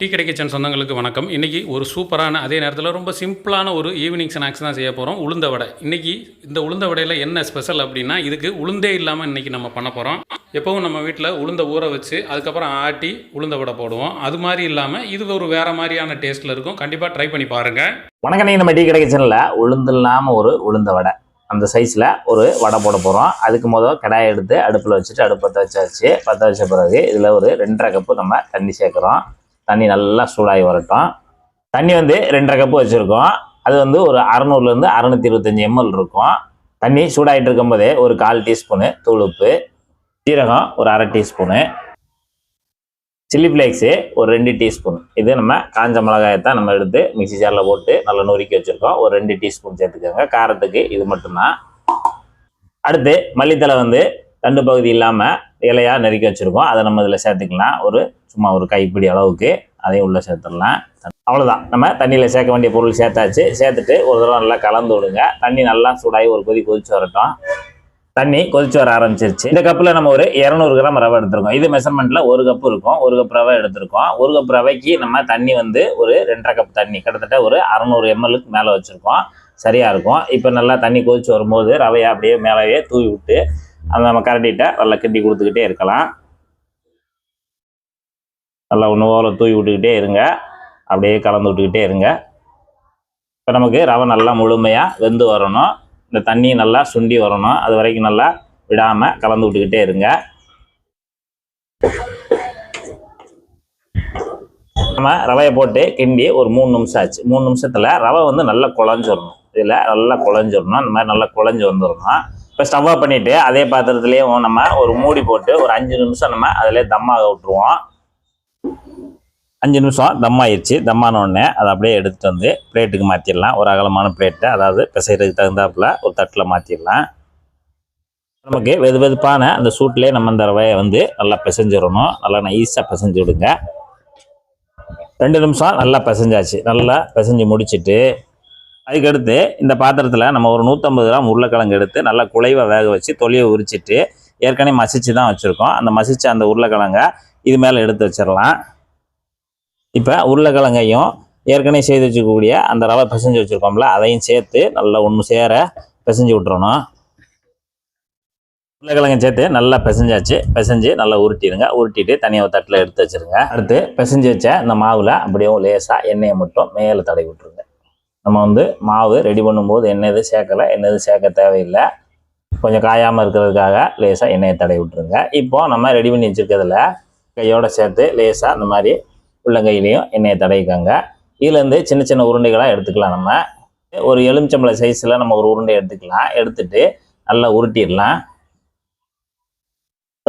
Tea கடை kitchen சொந்தங்களுக்கு வணக்கம். இன்றைக்கி ஒரு சூப்பரான அதே நேரத்தில் ரொம்ப சிம்பிளான ஒரு ஈவினிங் ஸ்நாக்ஸ் தான் செய்ய போகிறோம் உளுந்த வடை. இன்றைக்கி இந்த உளுந்த வடையில் என்ன ஸ்பெஷல் அப்படின்னா இதுக்கு உளுந்தே இல்லாமல் இன்றைக்கி நம்ம பண்ண போகிறோம் எப்போவும் நம்ம வீட்டில் உளுந்த ஊற வச்சு அதுக்கப்புறம் ஆட்டி உளுந்த வடை போடுவோம். அது மாதிரி இல்லாமல் இது ஒரு வேறு மாதிரியான டேஸ்ட்டில் இருக்கும். கண்டிப்பாக ட்ரை பண்ணி பாருங்கள் வணக்கம் நீங்கள் நம்ம டீ கடை கிச்சனில் உளுந்து இல்லாமல் ஒரு உளுந்த வடை. அந்த சைஸில் ஒரு வடை போட போகிறோம் அதுக்கு முதல் கடாயை எடுத்து அடுப்பில் வச்சுட்டு அடுப்பத்தை வச்சாச்சு பற்ற வச்ச பிறகு இதில் ஒரு ரெண்டரை கப்பு நம்ம தண்ணி சேர்க்குறோம். தண்ணி நல்லா சூடாகி வரட்டும். தண்ணி வந்து ரெண்டரை கப்பு வச்சுருக்கோம். அது வந்து ஒரு அறநூறுலேருந்து அறநூற்றி இருபத்தஞ்சி எம்எல் இருக்கும். தண்ணி சூடாகிட்டு இருக்கும்போதே ஒரு கால் டீஸ்பூனு தூளுப்பு சீரகம் ஒரு அரை டீஸ்பூனு சில்லி ஃப்ளேக்ஸு ஒரு ரெண்டு டீஸ்பூன் இது நம்ம காஞ்ச மிளகாயத்தான் நம்ம எடுத்து மிக்சி ஜாரில் போட்டு நல்லா நொறுக்கி வச்சுருக்கோம். ஒரு ரெண்டு டீஸ்பூன் சேர்த்துக்கோங்க. காரத்துக்கு இது மட்டும்தான். அடுத்து மல்லித்தலை வந்து தண்டு பகுதி இல்லாமல் இலையாக நறுக்கி வச்சுருக்கோம். அதை நம்ம இதில் சேர்த்துக்கலாம். ஒரு சும்மா ஒரு கைப்பிடி அளவுக்கு அதையும் உள்ளே சேர்த்துடலாம். அவ்வளோதான் நம்ம தண்ணியில் சேர்க்க வேண்டிய பொருள் சேர்த்தாச்சு. சேர்த்துட்டு ஒரு தடவை நல்லா கலந்து விடுங்க. தண்ணி நல்லா சூடாகி ஒரு கொதி கொதிச்சு வரட்டும். தண்ணி கொதிச்சு வர ஆரம்பிச்சிருச்சு. இந்த கப்பில் நம்ம ஒரு இரநூறு கிராம் ரவை எடுத்திருக்கோம். இது மெஷர்மெண்ட்டில் ஒரு கப் இருக்கும். ஒரு கப் ரவை எடுத்திருக்கோம். ஒரு கப் ரவைக்கு நம்ம தண்ணி வந்து ஒரு ரெண்டரை கப் தண்ணி கிட்டத்தட்ட ஒரு அறநூறு எம்எல்க்கு மேலே வச்சுருக்கோம். சரியாக இருக்கும். இப்போ நல்லா தண்ணி கொதிச்சு வரும்போது ரவையை அப்படியே மேலேயே தூவி விட்டு அதை நம்ம கரண்டிட்ட நல்லா கிண்டி கொடுத்துக்கிட்டே இருக்கலாம். நல்லா ஒன்று போல தூவி விட்டுக்கிட்டே இருங்க. அப்படியே கலந்து விட்டுக்கிட்டே இருங்க. இப்போ நமக்கு ரவை நல்லா முழுமையாக வெந்து வரணும். இந்த தண்ணி நல்லா சுண்டி வரணும். அது வரைக்கும் நல்லா விடாமல் கலந்து விட்டுக்கிட்டே இருங்க. நம்ம ரவையை போட்டு கிண்டி ஒரு மூணு நிமிஷம் ஆச்சு. மூணு நிமிஷத்தில் ரவை வந்து நல்லா குழஞ்சிடணும் இதில் நல்லா குழஞ்சிடணும் அந்த மாதிரி நல்லா குழஞ்சி வந்துடணும் இப்போ ஸ்டவ் ஆஃப் பண்ணிவிட்டு அதே பாத்திரத்துலேயும் நம்ம ஒரு மூடி போட்டு ஒரு அஞ்சு நிமிஷம் நம்ம அதிலே தம்மாக விட்டுருவோம். அஞ்சு நிமிஷம் தம் ஆயிடுச்சு தம்மான உடனே அதை அப்படியே எடுத்துகிட்டு வந்து பிளேட்டுக்கு மாற்றிடலாம் ஒரு அகலமான பிளேட்டை அதாவது பிசைகிறதுக்கு தகுந்தாப்புல ஒரு தட்டில் மாற்றிடலாம் நமக்கு வெது வெதுப்பான அந்த சூட்லேயே நம்ம இந்த ரவையை வந்து நல்லா பிசைஞ்சிடணும். நல்லா நைஸாக பிசைஞ்சு விடுங்க. ரெண்டு நிமிஷம் நல்லா பிசைஞ்சாச்சு. நல்லா பிசைஞ்சு முடிச்சுட்டு அதுக்கடுத்து இந்த பாத்திரத்தில் நம்ம ஒரு நூற்றம்பது கிராம் உருளைக்கிழங்கு எடுத்து நல்லா குலைவாக வேக வச்சு தொலியை உரிச்சிட்டு ஏற்கனவே மசிச்சு தான் வச்சுருக்கோம். அந்த மசிச்ச அந்த உருளைக்கிழங்கை இது மேலே எடுத்து வச்சிடலாம். இப்போ உருளைக்கிழங்கையும் ஏற்கனவே செய்து வச்சுக்கக்கூடிய அந்த ரவை பிசைஞ்சு வச்சுருக்கோம்ல அதையும் சேர்த்து நல்லா ஒன்று சேர பிசைஞ்சு விட்டுறணும். உருளைக்கிழங்கு சேர்த்து நல்லா பிசைஞ்சாச்சு. பிசைஞ்சு நல்லா உருட்டிடுங்க. உருட்டிட்டு தனியாக தட்டில் எடுத்து வச்சுருங்க. அடுத்து பிசைஞ்சு வச்ச இந்த மாவில் அப்படியே லேசாக எண்ணெயை மட்டும் மேலே தடவி விட்டுருங்க. நம்ம வந்து மாவு ரெடி பண்ணும்போது எண்ணெய் எதுவும் சேர்க்கலை எண்ணெய் எதுவும் சேர்க்க தேவையில்லை. கொஞ்சம் காயாமல் இருக்கிறதுக்காக லேசாக எண்ணெயை தடவி விட்டுருங்க. இப்போது நம்ம ரெடி பண்ணி வச்சுருக்கிறதுல கையோடு சேர்த்து லேசாக அந்த மாதிரி உள்ளங்கையிலையும் எண்ணெயை தடவிக்கோங்க. இதுலேருந்து சின்ன சின்ன உருண்டைகளாக எடுத்துக்கலாம் நம்ம. ஒரு எலுமிச்சம்பளை சைஸில் நம்ம ஒரு உருண்டை எடுத்துக்கலாம். எடுத்துட்டு நல்லா உருட்டிடலாம்.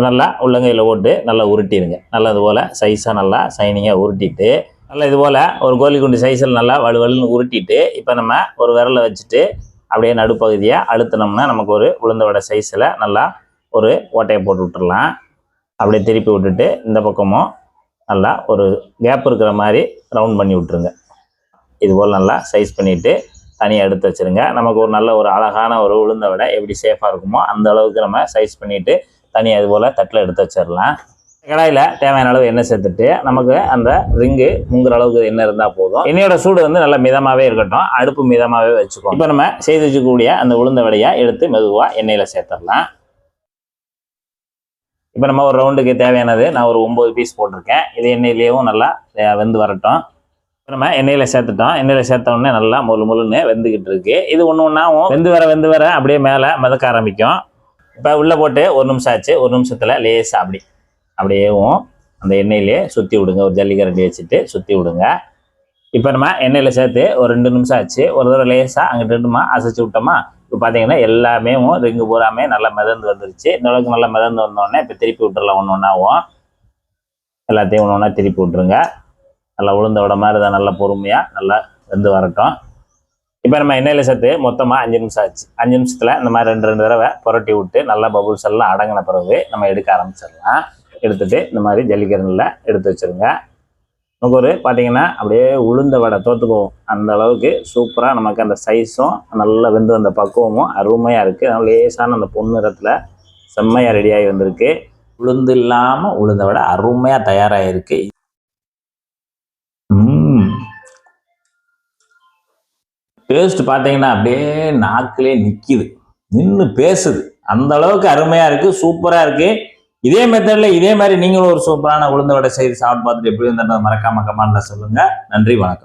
நல்லா உள்ளங்கையில் போட்டு நல்லா உருட்டிடுங்க. நல்லது போல் சைஸாக நல்லா சைனிங்காக உருட்டிட்டு நல்லா இது போல் ஒரு கோழி குண்டு சைஸில் நல்லா வலுவலுன்னு உருட்டிட்டு இப்போ நம்ம ஒரு விரலை வச்சுட்டு அப்படியே நடுப்பகுதியை அழுத்தினோம்னா நமக்கு ஒரு உளுந்த வடை சைஸில் நல்லா ஒரு ஓட்டையை போட்டு விட்டுடலாம் அப்படியே திருப்பி விட்டுட்டு இந்த பக்கமும் நல்லா ஒரு கேப் இருக்கிற மாதிரி ரவுண்ட் பண்ணி விட்ருங்க இது போல் நல்லா சைஸ் பண்ணிவிட்டு தனியாக எடுத்து வச்சுருங்க. நமக்கு ஒரு நல்ல ஒரு அழகான ஒரு உளுந்த வடை எப்படி சேஃபாக இருக்குமோ அந்த அளவுக்கு நம்ம சைஸ் பண்ணிவிட்டு தனியாக இது போல் தட்டில் எடுத்து வச்சிடலாம் கடாயில் தேவையான அளவு எண்ணெய் சேர்த்துட்டு நமக்கு அந்த ரிங்கு முங்குற அளவுக்கு எண்ணெய் இருந்தால் போதும். எண்ணெயோட சூடு வந்து நல்லா மிதமாகவே இருக்கட்டும். அடுப்பு மிதமாகவே வச்சுக்கோ இப்போ நம்ம செய்து வச்சுக்கக்கூடிய அந்த உளுந்த வடையை எடுத்து மெதுவாக எண்ணெயில் சேர்த்துடலாம். இப்போ நம்ம ஒரு ரவுண்டுக்கு தேவையானது நான் ஒரு ஒம்பது பீஸ் போட்டிருக்கேன். இது எண்ணெயிலேயும் நல்லா வெந்து வரட்டும். இப்போ நம்ம எண்ணெயில் சேர்த்துட்டோம். எண்ணெயில் சேர்த்த உடனே நல்லா முழு முழுன்னு வெந்துக்கிட்டு இருக்கு. இது ஒன்று ஒன்றாவும் வெந்து வர வெந்து வர அப்படியே மேலே மிதக்க ஆரம்பிக்கும். இப்போ உள்ளே போட்டு ஒரு நிமிஷம் ஆச்சு. ஒரு நிமிஷத்தில் லேசாக அப்படி. அப்படியேவும் அந்த எண்ணெயிலே சுற்றி விடுங்க. ஒரு ஜல்லிக்கரண்டி வச்சுட்டு சுற்றி விடுங்க. இப்போ நம்ம எண்ணெயில் சேர்த்து ஒரு ரெண்டு நிமிஷம் ஆச்சு. ஒரு தடவை லேசாக அங்கிட்டு ரெண்டுமா அசைச்சு விட்டோமா? இப்போ பார்த்தீங்கன்னா எல்லாமே ரிங்கு பூராமே நல்லா மிதந்து வந்துருச்சு. இந்த அளவுக்கு நல்லா மிதந்து வந்தோடனே இப்போ திருப்பி விட்டுறலாம் ஒன்று ஒன்றாவும் எல்லாத்தையும் ஒன்று ஒன்றா திருப்பி விட்டுருங்க. நல்லா உளுந்த விட மாதிரி தான் நல்லா பொறுமையாக நல்லா வெந்து வரட்டும். இப்போ நம்ம எண்ணெயில் சேர்த்து மொத்தமாக அஞ்சு நிமிஷம் ஆச்சு. அஞ்சு நிமிஷத்தில் இந்த மாதிரி ரெண்டு ரெண்டு தடவை புரட்டி விட்டு நல்லா பபுள்ஸ் எல்லாம் அடங்கின பிறகு நம்ம எடுக்க ஆரம்பிச்சிடலாம். எடுத்துகிட்டு இந்த மாதிரி ஜல்லிக்கரண்டில் எடுத்து வச்சுருங்க. நமக்கு ஒரு பார்த்தீங்கன்னா அப்படியே உளுந்த வடை தோற்றுக்குவோம் அந்த அளவுக்கு சூப்பராக நமக்கு அந்த சைஸும் நல்லா வெந்து வந்த பக்குவமும் அருமையாக இருக்குது அதனால் லேசான அந்த பொண்ணு நிறத்தில் செம்மையாக ரெடியாகி வந்திருக்கு. உளுந்து இல்லாமல் உளுந்த வடை அருமையாக தயாராகிருக்கு டேஸ்ட் பார்த்தீங்கன்னா அப்படியே நாக்கிலே நிற்கிது நின்று பேசுது. அந்த அளவுக்கு அருமையாக இருக்குது சூப்பராக இருக்குது இதே மெத்தடில் இதே மாதிரி நீங்களும் ஒரு சூப்பரான உளுந்த வடை செய்து சாப்பிட்டு பார்த்துட்டு எப்படி இருந்தாலும் மறக்காம கமெண்ட்ல சொல்லுங்கள் நன்றி வணக்கம்.